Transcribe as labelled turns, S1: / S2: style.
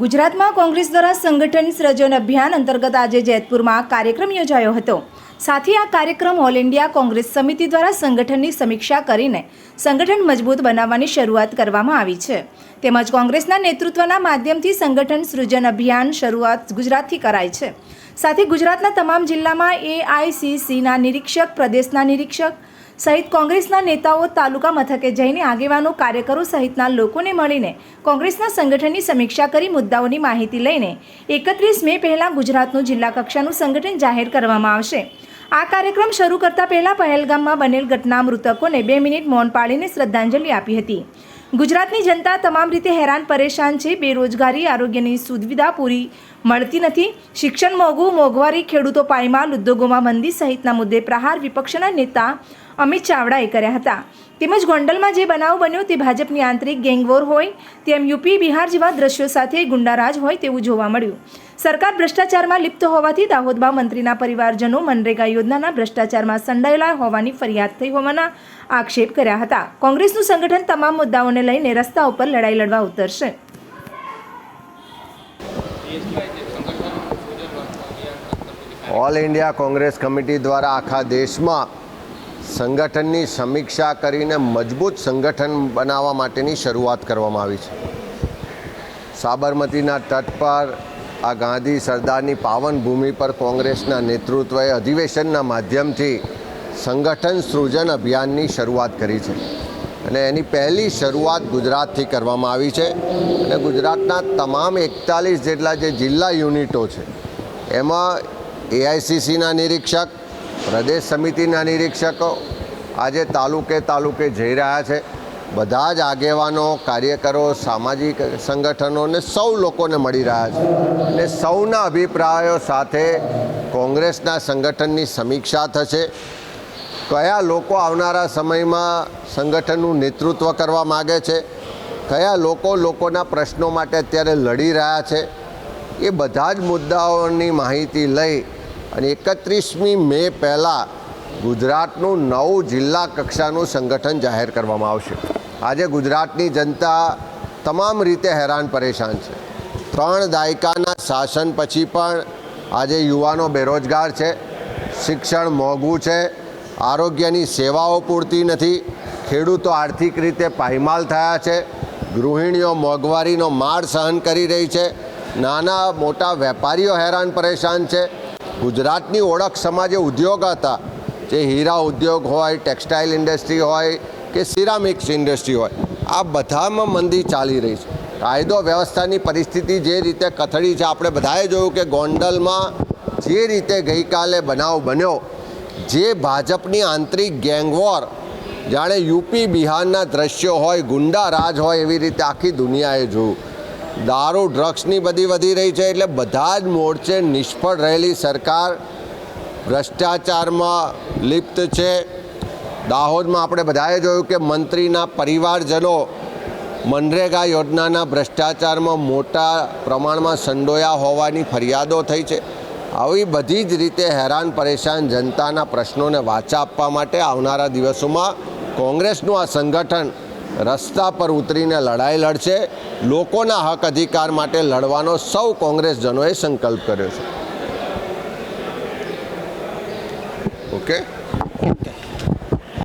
S1: ગુજરાતમાં કોંગ્રેસ દ્વારા સંગઠન સૃજન અભિયાન અંતર્ગત આજે જેતપુરમાં કાર્યક્રમ યોજાયો હતો. સાથે આ કાર્યક્રમ ઓલ ઇન્ડિયા કોંગ્રેસ સમિતિ દ્વારા સંગઠનની સમીક્ષા કરીને સંગઠન મજબૂત બનાવવાની શરૂઆત કરવામાં આવી છે. તેમજ કોંગ્રેસના નેતૃત્વના માધ્યમથી સંગઠન સૃજન અભિયાન શરૂઆત ગુજરાતથી કરાય છે. સાથે ગુજરાતના તમામ જિલ્લામાં એઆઈસીસીના નિરીક્ષક, પ્રદેશના નિરીક્ષક સહિત કોંગ્રેસના નેતાઓ તાલુકા મથકે જઈને આગેવાનો, કાર્યકરો સહિતના લોકોને મળીને કોંગ્રેસના સંગઠનની સમીક્ષા કરી મુદ્દાઓની માહિતી લઈને એકત્રીસ મે પહેલાં ગુજરાતનું જિલ્લા કક્ષાનું સંગઠન જાહેર કરવામાં આવશે. આ કાર્યક્રમ શરૂ કરતા પહેલા પહેલગામમાં બનેલ ઘટના મૃતકોને બે મિનિટ મૌન પાળીને શ્રદ્ધાંજલિ આપી હતી. ગુજરાતની જનતા તમામ રીતે હેરાન પરેશાન છે. બેરોજગારી, આરોગ્યની સુવિધા પૂરી મળતી નથી. શિક્ષણ મોંઘું, મોંઘવારી, ખેડૂતો પાયમાલ, ઉદ્યોગોમાં મંદી સહિતના મુદ્દે પ્રહાર, વિપક્ષના નેતા અમિત ચાવડાએ કર્યા હતા. તેમજ ગોંડલમાં જે બનાવ બન્યો તે ભાજપની આંતરિક ગેંગવોર હોય તેમ યુપી, બિહાર જેવા દ્રશ્યો સાથે ગુંડારાજ હોય તેવું જોવા મળ્યું. સરકાર ભ્રષ્ટાચારમાં લિપ્ત હોવાથી દાહોદમાં મંત્રીના પરિવારજનો મનરેગા યોજનાના ભ્રષ્ટાચારમાં સંડાયેલા હોવાની ફરિયાદ થઈ હોવાના આક્ષેપ કર્યા હતા. કોંગ્રેસનું સંગઠન તમામ મુદ્દાઓને લઈને રસ્તા ઉપર લડાઈ લડવા ઉતરશે.
S2: ઓલ ઇન્ડિયા કોંગ્રેસ કમિટી દ્વારા આખા દેશમાં સંગઠનની સમીક્ષા કરીને મજબૂત સંગઠન બનાવવા માટેની શરૂઆત કરવામાં આવી છે. સાબરમતીના તટ પર આ ગાંધી સરદારની પાવન ભૂમિ પર કોંગ્રેસના નેતૃત્વએ અધિવેશનના માધ્યમથી સંગઠન સૃજન અભિયાનની શરૂઆત કરી છે. અને એની પહેલી શરૂઆત ગુજરાતથી કરવામાં આવી છે. અને ગુજરાતના તમામ એકતાલીસ જેટલા જે જિલ્લા યુનિટો છે, એમાં એઆઈસીસીના નિરીક્ષક પ્રદેશ સમિતિના નિરીક્ષકો આજે તાલુકે તાલુકે જઈ રહ્યા છે. બધા જ આગેવાનો, કાર્યકરો, સામાજિક સંગઠનો ને સૌ લોકોને મળી રહ્યા છે. અને સૌના અભિપ્રાયો સાથે કોંગ્રેસના સંગઠનની સમીક્ષા થશે. કયા લોકો આવનારા સમયમાં સંગઠનનું નેતૃત્વ કરવા માગે છે? કયા લોકો લોકોના પ્રશ્નો માટે અત્યારે લડી રહ્યા છે? એ બધા જ મુદ્દાઓની માહિતી લઈ અને એકત્રીસમી મે પહેલાં ગુજરાતનું નવું જિલ્લા કક્ષાનું સંગઠન જાહેર કરવામાં આવશે. આજે ગુજરાતની જનતા તમામ રીતે હેરાન પરેશાન છે. ત્રણ દાયકાના શાસન પછી પણ આજે યુવાનો બેરોજગાર છે, શિક્ષણ મોંઘું છે, આરોગ્યની સેવાઓ પૂરતી નથી, ખેડૂતો આર્થિક રીતે પાયમાલ થયા છે, ગૃહિણીઓ મોંઘવારીનો માર સહન કરી રહી છે, નાના મોટા વેપારીઓ હેરાન પરેશાન છે ગુજરાતની ઓળખ સમાજે ઉદ્યોગ હતા, જે હીરા ઉદ્યોગ હોય, ટેક્સટાઇલ ઇન્ડસ્ટ્રી હોય કે સિરામિક્સ ઇન્ડસ્ટ્રી હોય, આ બધામાં મંદી ચાલી રહી છે. કાયદો વ્યવસ્થાની પરિસ્થિતિ જે રીતે કથળી છે, આપણે બધાએ જોયું કે ગોંડલમાં જે રીતે ગઈકાલે બનાવ બન્યો, જે ભાજપની આંતરિક ગેંગવોર, જાણે યુપી બિહારના દ્રશ્યો હોય, ગુંડા રાજ હોય એવી રીતે આખી દુનિયાએ જોયું. દારૂ ડ્રગ્સની બધી વધી રહી છે એટલે બધા જ મોરચે નિષ્ફળ રહેલી સરકાર. ભ્રષ્ટાચારમાં લિપ્ત છે. દાહોદમાં આપણે બધાએ જોયું કે મંત્રીના પરિવારજનો મનરેગા યોજનાના ભ્રષ્ટાચારમાં મોટા પ્રમાણમાં સંડોયા હોવાની ફરિયાદો થઈ છે. આવી બધી જ રીતે હેરાન પરેશાન જનતાના પ્રશ્નોને વાચા આપવા માટે આવનારા દિવસોમાં કોંગ્રેસનું આ સંગઠન રસ્તા પર ઉતરીને લડાઈ લડશે. લોકોના હક અધિકાર માટે લડવાનો સૌ કોંગ્રેસજનોએ સંકલ્પ કર્યો છે. ઓકે?